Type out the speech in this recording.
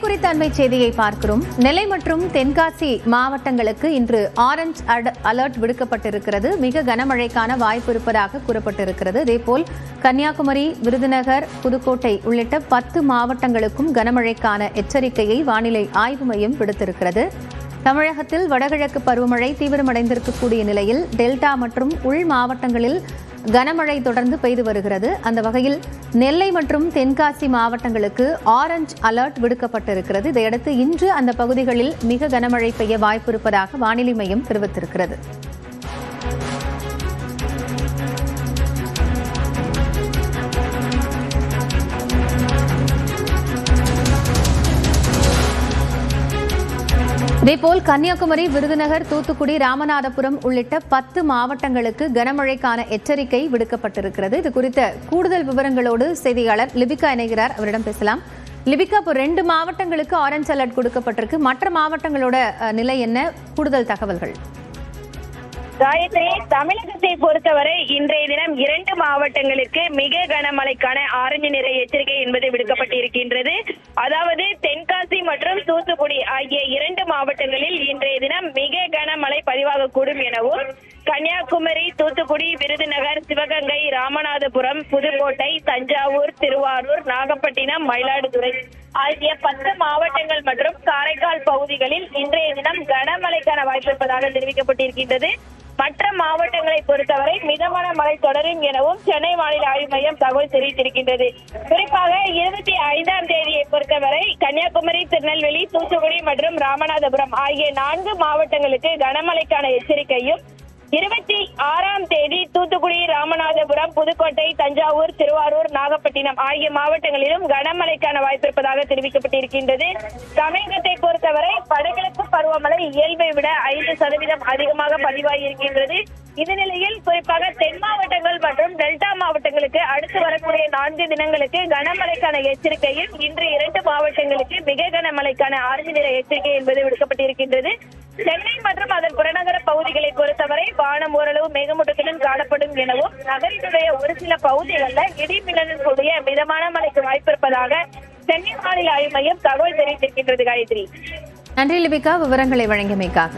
மழை குறித்த அண்மை செய்தியை பார்க்கிறோம். நெல்லை மற்றும் தென்காசி மாவட்டங்களுக்கு இன்று ஆரஞ்ச் அலர்ட் விடுக்கப்பட்டிருக்கிறது. மிக கனமழைக்கான வாய்ப்பு இருப்பதாக கூறப்பட்டிருக்கிறது. இதேபோல் கன்னியாகுமரி விருதுநகர் புதுக்கோட்டை உள்ளிட்ட பத்து மாவட்டங்களுக்கும் கனமழைக்கான எச்சரிக்கையை வானிலை ஆய்வு மையம் விடுத்திருக்கிறது. தமிழகத்தில் வடகிழக்கு பருவமழை தீவிரமடைந்திருக்கக்கூடிய நிலையில் டெல்டா மற்றும் உள் மாவட்டங்களில் கனமழை தொடர்ந்து பெய்து வருகிறது. அந்த வகையில் நெல்லை மற்றும் தென்காசி மாவட்டங்களுக்கு ஆரஞ்ச் அலர்ட் விடுக்கப்பட்டிருக்கிறது. இதையடுத்து இன்று அந்த பகுதிகளில் மிக கனமழை பெய்ய வாய்ப்பு இருப்பதாக வானிலை மையம் தெரிவித்திருக்கிறது. இதேபோல் கன்னியாகுமரி விருதுநகர் தூத்துக்குடி ராமநாதபுரம் உள்ளிட்ட பத்து மாவட்டங்களுக்கு கனமழைக்கான எச்சரிக்கை விடுக்கப்பட்டிருக்கிறது. இது குறித்த கூடுதல் விவரங்களோடு செய்தியாளர் லிபிகா இணைகிறார். அவரிடம் பேசலாம். லிபிகா இப்போ ரெண்டு மாவட்டங்களுக்கு ஆரஞ்ச் அலர்ட் கொடுக்கப்பட்டிருக்கு. மற்ற மாவட்டங்களோட நிலை என்ன? கூடுதல் தகவல்கள். காயத்ரி தமிழகத்தை பொறுத்தவரை இன்றைய தினம் இரண்டு மாவட்டங்களுக்கு மிக கனமழைக்கான ஆரஞ்சு நிற எச்சரிக்கை என்பது விடுக்கப்பட்டிருக்கின்றது. அதாவது தென்காசி மற்றும் தூத்துக்குடி ஆகிய இரண்டு மாவட்டங்களில் இன்றைய தினம் மிக கனமழை பதிவாகக்கூடும் எனவும் கன்னியாகுமரி தூத்துக்குடி விருதுநகர் சிவகங்கை ராமநாதபுரம் புதுக்கோட்டை தஞ்சாவூர் திருவாரூர் நாகப்பட்டினம் மயிலாடுதுறை ஆகிய பத்து மாவட்டங்கள் மற்றும் காரைக்கால் பகுதிகளில் இன்றைய தினம் கனமழைக்கான வாய்ப்பு இருப்பதாக தெரிவிக்கப்பட்டிருக்கின்றது. மற்ற மாவட்டங்களை பொறுத்தவரை மிதமான மழை தொடரும் எனவும் சென்னை வானிலை ஆய்வு மையம் தகவல் தெரிவித்திருக்கின்றது. குறிப்பாக இருபத்தி ஐந்தாம் தேதியை பொறுத்தவரை கன்னியாகுமரி திருநெல்வேலி தூத்துக்குடி மற்றும் ராமநாதபுரம் ஆகிய நான்கு மாவட்டங்களுக்கு கனமழைக்கான எச்சரிக்கையும் இருபத்தி ஆறாம் தேதி தூத்துக்குடி ராமநாதபுரம் புதுக்கோட்டை தஞ்சாவூர் திருவாரூர் நாகப்பட்டினம் ஆகிய மாவட்டங்களிலும் கனமழைக்கான வாய்ப்பு இருப்பதாக தெரிவிக்கப்பட்டிருக்கின்றது. தமிழகத்தை பொறுத்தவரை வடகிழக்கு பருவமழை இயல்பை விட ஐந்து சதவீதம் அதிகமாக பதிவாகி இருக்கின்றது இந்த நிலையில் குறிப்பாக தென் மாவட்டங்கள் மற்றும் டெல்டா மாவட்டங்களுக்கு அடுத்து வரக்கூடிய நான்கு தினங்களுக்கு கனமழைக்கான எச்சரிக்கையும் இன்று இரண்டு மாவட்டங்களுக்கு மிக கனமழைக்கான ஆரஞ்சு நிற எச்சரிக்கை என்பது விடுக்கப்பட்டிருக்கின்றது. சென்னை மற்றும் வானம் ஓரளவு மேகமூட்டத்துடன் காணப்படும் எனவும் நகரினுடைய ஒரு சில பகுதிகளில் இடி மின்னலுடன் கூடிய மிதமான மழைக்கு வாய்ப்பு இருப்பதாக சென்னை வானிலை ஆய்வு மையம் தகவல் தெரிவித்திருக்கின்றது காயத்ரி. நன்றி லிபிகா. விவரங்களை வழங்கியமைக்காக.